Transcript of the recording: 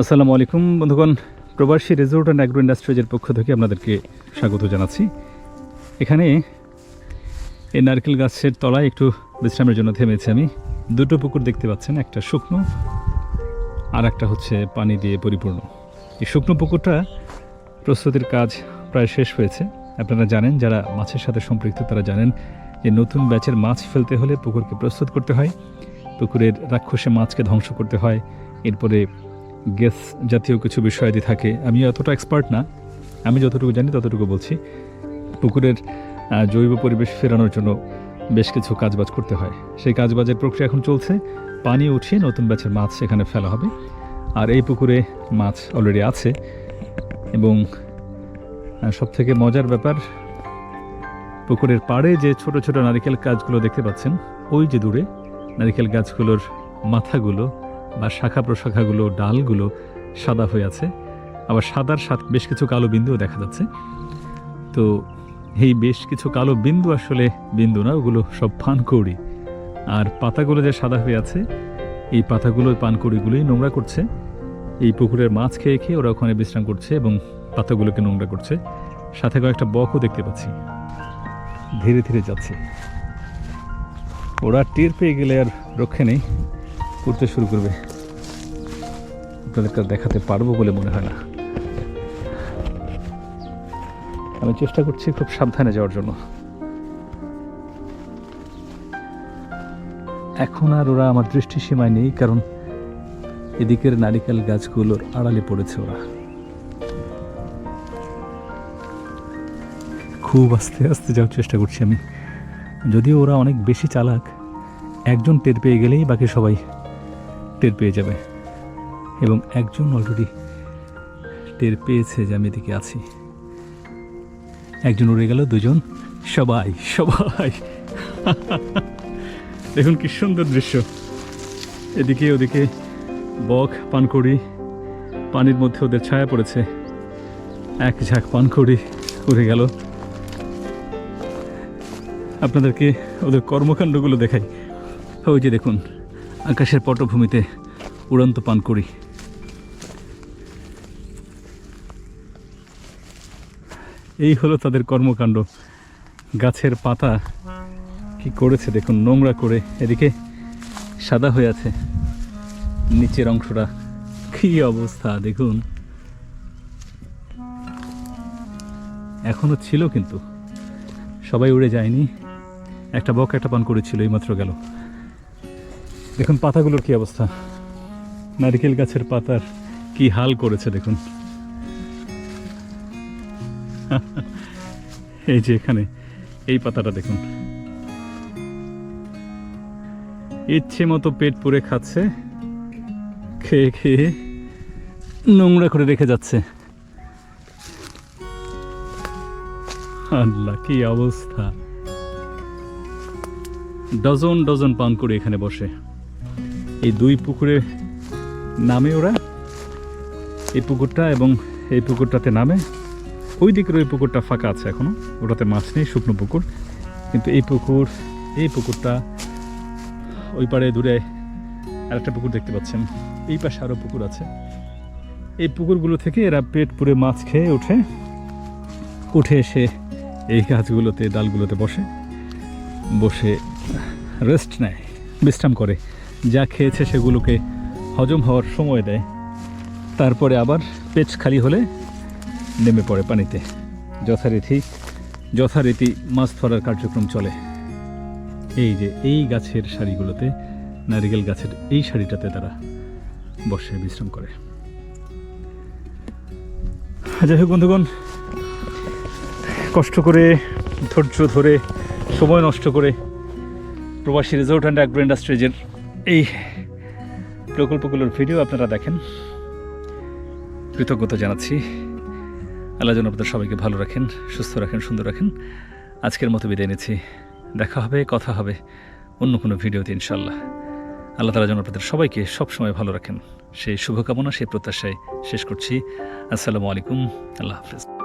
আসসালামু আলাইকুম, বন্ধুগণ। প্রবাসী রিসোর্ট অ্যান্ড অ্যাগ্রো ইন্ডাস্ট্রিজের পক্ষ থেকে আপনাদেরকে স্বাগত জানাচ্ছি। এখানে এই নারকেল গাছের তলায় একটু বিশ্রামের জন্য থেমেছি আমি। দুটো পুকুর দেখতে পাচ্ছেন, একটা শুকনো আর একটা হচ্ছে পানি দিয়ে পরিপূর্ণ। এই শুকনো পুকুরটা প্রস্তুতির কাজ প্রায় শেষ হয়েছে। আপনারা জানেন, যারা মাছের সাথে সম্পৃক্ত, তারা জানেন যে নতুন ব্যাচের মাছ ফেলতে হলে পুকুরকে প্রস্তুত করতে হয়। পুকুরের রাক্ষসে মাছকে ধ্বংস করতে হয়। এরপরে গ্যাস জাতীয় কিছু বিষয়াদি থাকে। আমি অতটা এক্সপার্ট না। আমি যতটুকু জানি ততটুকু বলছি। পুকুরের জৈব পরিবেশ ফেরানোর জন্য বেশ কিছু কাজবাজ করতে হয়। সেই কাজবাজের প্রক্রিয়া এখন চলছে। পানি উঠিয়ে নতুন ব্যাচের মাছ সেখানে ফেলা হবে। আর এই পুকুরে মাছ অলরেডি আছে। এবং সব থেকে মজার ব্যাপার, পুকুরের পাড়ে যে ছোট ছোট নারিকেল গাছগুলো দেখতে পাচ্ছেন, ওই যে দূরে নারিকেল গাছগুলোর মাথাগুলো বা শাখা প্রশাখাগুলো, ডালগুলো সাদা হয়ে আছে। আবার সাদার সাথে বেশ কিছু কালো বিন্দুও দেখা যাচ্ছে। তো এই বেশ কিছু কালো বিন্দু আসলে বিন্দু না, ওগুলো সব পানকৌড়ি। আর পাতাগুলো যে সাদা হয়ে আছে, এই পাতাগুলো, পানকৌড়িগুলোই নোংরা করছে। এই পুকুরের মাছ খেয়ে খেয়ে ওরা ওখানে বিশ্রাম করছে এবং পাতাগুলোকে নোংরা করছে। সাথে কয়েকটা বকও দেখতে পাচ্ছি। ধীরে ধীরে যাচ্ছে। ওরা টের পেয়ে গেলে আর রক্ষে নেই। করতে শুরু করবে। আপনাদেরকে দেখাতে পারব বলে মনে হয় না। আমি চেষ্টা করছি খুব সাবধানে যাওয়ার জন্য। এখন আর ওরা আমার দৃষ্টিসীমায় নেই, কারণ এদিকের নারিকেল গাছগুলোর আড়ালে পড়েছে ওরা। খুব আস্তে আস্তে যাওয়ার চেষ্টা করছি আমি। যদিও ওরা অনেক বেশি চালাক, একজন টের পেয়ে গেলেই বাকি সবাই টের পেয়ে যাবে। এবং একজন অলরেডি টের পেয়েছে যে আমি এদিকে আছি। একজন উড়ে গেল, দুজন, সবাই সবাই। দেখুন কি সুন্দর দৃশ্য। এদিকে ওদিকে বক, পানকড়ি, পানির মধ্যে ওদের ছায়া পড়েছে। এক ঝাঁক পানকড়ি উড়ে গেল। আপনাদেরকে ওদের কর্মকাণ্ডগুলো দেখাই। ওই যে দেখুন আকাশের পটভূমিতে উড়ন্ত পান করি। এই হলো তাদের কর্মকাণ্ড। গাছের পাতা কি করেছে দেখুন, নোংরা করে এদিকে সাদা হয়ে আছে। নিচের অংশটা কি অবস্থা দেখুন। এখনও ছিল কিন্তু। সবাই উড়ে যায়নি। একটা বক একটা পান করেছিল, এইমাত্র গেল। দেখুন পাতাগুলোর কি অবস্থা। নারকেল গাছের পাতার কি হাল করেছে দেখুন। এই যে এখানে, এই পাতাটা দেখুন। ইচ্ছে মতো পেট পুরে খাচ্ছে, খেয়ে খেয়ে নোংরা করে রেখে যাচ্ছে। আল্লাহ, কি অবস্থা। ডজন ডজন পান করে এখানে বসে। এই দুই পুকুরে নামে ওরা। এই পুকুরটা এবং এই পুকুরটাতে নামে। ওই দিকের ওই পুকুরটা ফাঁকা আছে এখনও ওটাতে মাছ নেই, শুকনো পুকুর। কিন্তু এই পুকুর, এই পুকুরটা ওই পাড়ে দূরে আরেকটা পুকুর দেখতে পাচ্ছেন। এই পাশে আরও পুকুর আছে। এই পুকুরগুলো থেকে এরা পেট পুরে মাছ খেয়ে ওঠে উঠে এসে এই গাছগুলোতে, ডালগুলোতে বসে বসে রেস্ট নেয়, বিশ্রাম করে। যা খেয়েছে সেগুলোকে হজম হওয়ার সময় দেয়। তারপরে আবার পেট খালি হলে নেমে পড়ে পানিতে। যথারীতি যথারীতি মাছ ধরার কার্যক্রম চলে। এই যে এই গাছের শাড়িগুলোতে, নারিকেল গাছের এই শাড়িটাতে তারা বসে বিশ্রাম করে। যাই হোক বন্ধুগণ, কষ্ট করে, ধৈর্য ধরে, সময় নষ্ট করে প্রবাসী রিসোর্ট অ্যান্ড অ্যাগ্রো ইন্ডাস্ট্রিজের এই প্রকল্পগুলোর ভিডিও আপনারা দেখেন। কৃতজ্ঞতা জানাচ্ছি। আল্লাহ যেন আপনাদের সবাইকে ভালো রাখেন, সুস্থ রাখেন, সুন্দর রাখেন। আজকের মতো বিদায় নিচ্ছি। দেখা হবে, কথা হবে অন্য কোনো ভিডিওতে ইনশাল্লাহ আল্লাহ তালা যেন আপনাদের সবাইকে সবসময় ভালো রাখেন। সেই শুভকামনা, সেই প্রত্যাশায় শেষ করছি। আসসালামু আলাইকুম। আল্লাহ হাফিজ।